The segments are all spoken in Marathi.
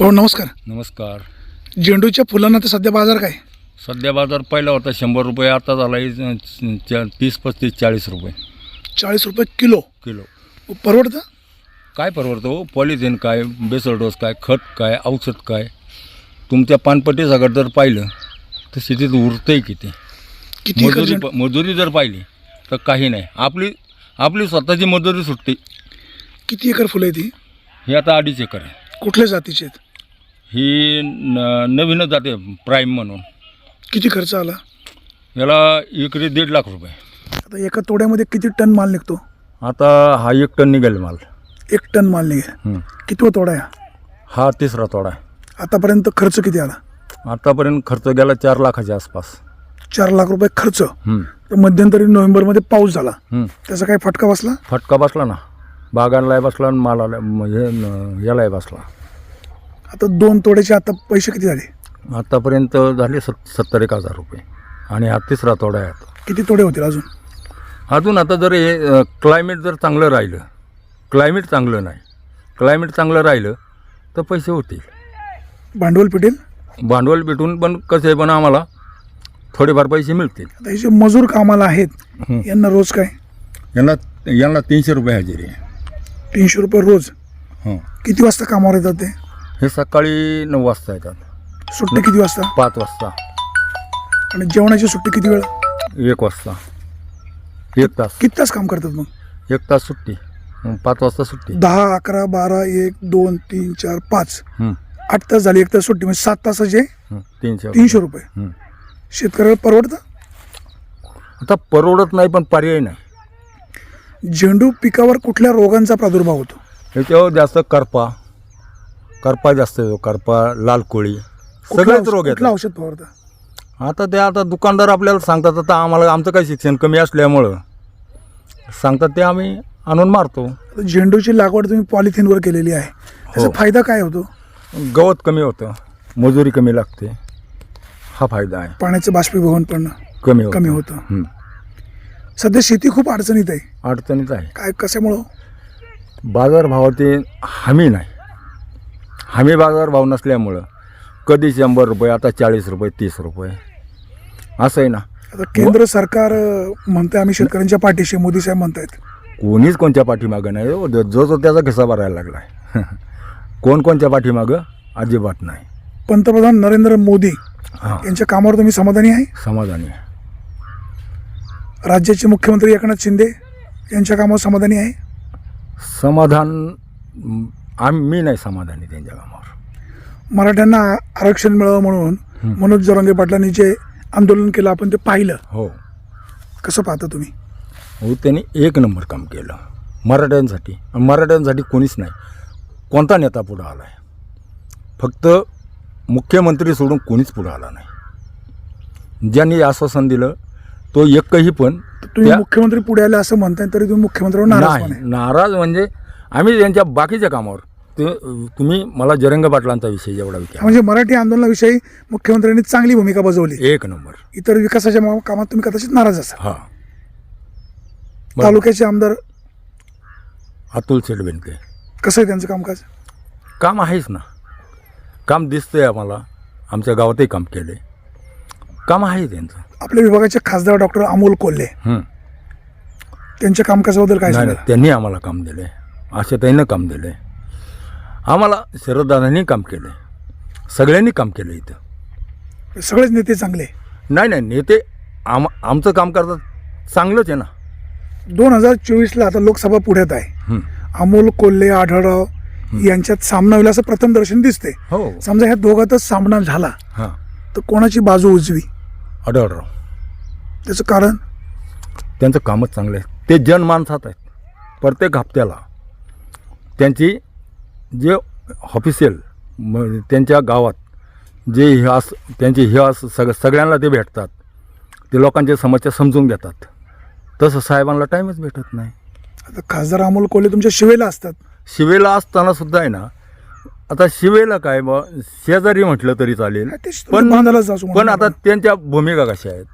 हो नमस्कार. नमस्कार. झेंडूच्या फुलांना तर सध्या बाजार काय? सध्या बाजार पहिला होता शंभर रुपये आता झाला आहे, च- तीस पस्तीस चाळीस रुपये. चाळीस रुपये किलो. किलो. परवडतं? काय परवडतं हो? पॉलिथिन काय बेसल डोस काय खत काय औषध काय? तुमच्या पानपट्टीसागर जर पाहिलं तर शेतीत उरतंय किती. किती एकर मजुरी झेंडू? मजुरी जर पाहिली तर काही नाही. आपली आपली स्वतःची मजुरी सुटते. किती एकर फुलं आहे ती? ही आता अडीच एकर आहे. कुठल्या जातीची आहेत? ही न नवीनच जाते प्राईम म्हणून. किती खर्च आला? याला एकरी दीड लाख रुपये. आता एका तोड्यामध्ये किती टन माल निघतो? आता हा एक टन निघेल माल. एक टन माल निघेल. हं. कितवा तोडा आहे? हा? तिसरा तोडा आहे. आतापर्यंत खर्च किती आला? आतापर्यंत खर्च गेला चार लाखाच्या आसपास. चार लाख रुपये खर्च. हं, तर मध्यंतरी नोव्हेंबरमध्ये पाऊस झाला. हं. त्याचा काय फटका बसला? फटका बसला ना. बागांलाही बसला आणि मालाला म्हणजे न- यालाही बसला. आता दोन तोड्याचे आता पैसे किती झाले? आतापर्यंत झाले सत सत्तर एक हजार रुपये. आणि हा तिसरा तोडा आहे आता. किती तोडे होतील अजून? अजून आता जर हे क्लायमेट जर चांगलं राहिलं क्लायमेट चांगलं नाही क्लायमेट चांगलं राहिलं तर पैसे होतील. भांडवल पिटेल? भांडवल भेटून पण कसं आहे पण आम्हाला थोडेफार पैसे मिळतील. आता हे जे मजूर कामाला आहेत हं. यांना रोज काय? यांना यांना तीनशे रुपये हजेरी आहे. तीनशे रुपये रोज? हं. किती वाजता कामावर येतात ते? हे सकाळी नऊ वाजता येतात. सुट्टी किती वाजता? पाच वाजता. आणि जेवणाची सुट्टी किती वेळ? एक वाजता. एक तास. किती तास काम करतात मग? एक तास सुट्टी. मग पाच वाजता सुट्टी. दहा अकरा बारा एक दोन तीन चार पाच. हं, आठ तास झाली एक तास सुट्टी. म्हणजे सात तासाचे हं, तीनशे तीनशे रुपये. हं. शेतकऱ्याला परवडतं? आता परवडत नाही पण पर्याय नाही. झेंडू पिकावर कुठल्या रोगांचा प्रादुर्भाव होतो? ह्याच्यावर जास्त करपा. करपा जास्त येतो करपा लाल कोळी सगळेच रोग आहेत. औषध फवारतं आता ते आता दुकानदार आपल्याला सांगतात आता आम्हाला आमचं काही शिक्षण कमी असल्यामुळं. सांगतात ते आम्ही आणून मारतो. झेंडूची लागवड तुम्ही पॉलिथिनवर केलेली आहे. त्याचा हो. फायदा काय होतो? गवत कमी होतं मजुरी कमी लागते. हा फायदा आहे. पाण्याचं बाष्पीभवन पण कमी होतं. कमी होतं. हं. सध्या शेती खूप अडचणीत आहे. अडचणीत आहे. काय कशामुळं? बाजारभावाची हमी नाही. हमी बाजारभाव नसल्यामुळं कधी शंभर रुपये आता चाळीस रुपये तीस रुपये. असं आहे ना. आता केंद्र सरकार म्हणतंय आम्ही शेतकऱ्यांच्या पाठीशी मोदी साहेब म्हणतायत. कोणीच कोणत्या पाठीमागं नाही हो. जो जो त्याचा खिस्सा भरायला लागला आहे कोण कोणच्या पाठीमागं? अजिबात नाही. पंतप्रधान नरेंद्र मोदी हां. यांच्या कामावर तुम्ही समाधानी आहे? समाधानी आहे. राज्याचे मुख्यमंत्री एकनाथ शिंदे यांच्या कामावर समाधानी आहे? समाधान म, आम्ही मी नाही समाधानी त्यांच्या कामावर. मराठ्यांना आरक्षण मिळावं म्हणून मनोज जरांगे पाटलांनी जे आंदोलन केलं आपण ते पाहिलं. हो. कसं पाहता तुम्ही? हो त्यांनी एक नंबर काम केलं. मराठ्यांसाठी आणि मराठ्यांसाठी कोणीच नाही. कोणता नेता पुढं आला आहे? फक्त मुख्यमंत्री सोडून कोणीच पुढं आला नाही. ज्यांनी आश्वासन दिलं तो एकही पण तुम्ही त्या- मुख्यमंत्री पुढे आले असं म्हणताय तरी तुम्ही मुख्यमंत्र्यावर नाराज पण आहे. नाराज म्हणजे आम्ही त्यांच्या बाकीच्या कामावर ते तुम्ही मला जरंग पाटलांचा विषय जेवढा विचार म्हणजे मराठी आंदोलनाविषयी मुख्यमंत्र्यांनी चांगली भूमिका बजावली. एक नंबर. इतर विकासाच्या मा- कामात तुम्ही कदाचित नाराज असाल. हा. तालुक्याचे आमदार अतुल शेठ बेनके कसं आहे त्यांचं कामकाज? काम आहेच ना. काम दिसतंय आम्हाला. आमच्या गावातही काम केले काम आहे त्यांचं. आपल्या विभागाचे खासदार डॉक्टर अमोल कोल्हे. हं. त्यांच्या कामकाजाबद्दल काय नाही सांगाल? नाही, त्यांनी आम्हाला काम दिले आशाताईनं काम दिले आम्हाला शरददादांनी काम केले सगळ्यांनी काम केलं इथं. सगळेच नेते चांगले? नाही नाही नेते आम आमचं काम करतात चांगलंच आहे ना. दोन हजार चोवीसला आता लोकसभा पुढ्यात आहे. हं. अमोल कोल्हे आढळराव यांच्यात सामना होईल असं प्रथम दर्शन दिसते हो. समजा ह्या दोघातच सामना झाला हां. तर कोणाची बाजू उजवी? आढळराव. त्याचं कारण? त्यांचं कामच चांगलं आहे. ते जनमानसात आहेत. प्रत्येक हप्त्याला त्यांची जे ऑफिशियल म त्यांच्या गावात जे हे अस त्यांचे हे अस सग सगळ्यांना ते भेटतात. ते लोकांच्या समस्या समजून घेतात. तसं साहेबांना टाईमच भेटत नाही. आता खासदार अमोल कोल्हे तुमच्या शिवेला असतात. शिवेला असताना सुद्धा आहे ना आता शिवेला काय बा शेजारी म्हटलं तरी चालेल. ते पण जाऊ पण आता त्यांच्या भूमिका कशा आहेत?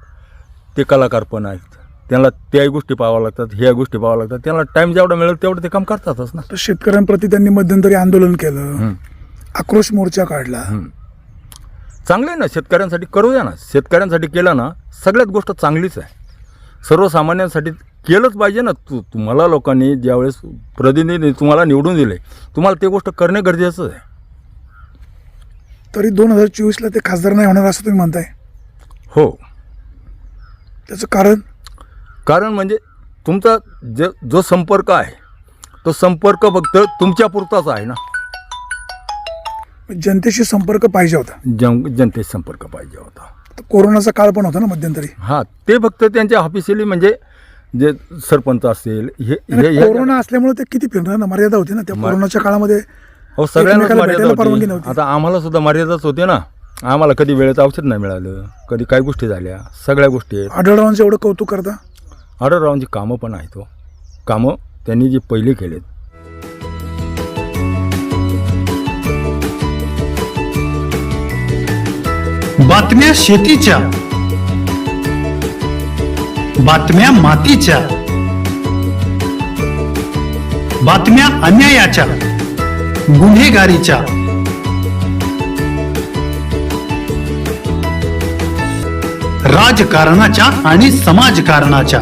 ते कलाकार पण आहेत. त्यांना त्या गोष्टी पाहाव्या लागतात ह्या गोष्टी पाहाव्या लागतात. त्यांना टाईम जेवढा मिळेल तेवढं ते काम करतातच ना. तर शेतकऱ्यांप्रती त्यांनी मध्यंतरी आंदोलन केलं. आक्रोश मोर्चा काढला. चांगलं आहे ना शेतकऱ्यांसाठी करू द्या ना. शेतकऱ्यांसाठी केलं ना सगळ्यात गोष्ट चांगलीच आहे. सर्वसामान्यांसाठी केलंच पाहिजे ना. तू तुम्हाला लोकांनी ज्यावेळेस प्रतिनिधी तुम्हाला निवडून दिले तुम्हाला ते गोष्ट करणे गरजेचं आहे. तरी दोन हजार चोवीसला ते खासदार नाही होणार असं तुम्ही म्हणताय? हो. त्याचं कारण? कारण म्हणजे तुमचा जे जो संपर्क आहे तो संपर्क फक्त तुमच्यापुरताच आहे ना. जनतेशी संपर्क पाहिजे होता. जन जनतेशी संपर्क पाहिजे होता. तर कोरोनाचा काळ पण होता ना मध्यंतरी. हां ते फक्त त्यांच्या ऑफिशियली म्हणजे जे सरपंच असेल हे हे आणि हे- कोरोना असल्यामुळे ते किती फिरणार ना मर्यादा होती ना त्या कोरोनाच्या काळामध्ये. हो सगळ्यांनाच एकमेकाला मर्यादा भेटायला परवानगी होती नव्हती. आता आम्हाला सुद्धा मर्यादाच होते ना. आम्हाला कधी वेळेत औषध नाही मिळालं कधी काही गोष्टी झाल्या सगळ्या गोष्टी आहेत. आढळरावांचं एवढं कौतुक करता? आढळरावांची कामं पण आहेत हो. कामं त्यांनी जी पहिले केलेत. बातम्या शेतीच्या बातम्या मातीच्या बातम्या अन्यायाच्या गुन्हेगारीच्या. राजकारणाच्या आणि समाजकारणाच्या.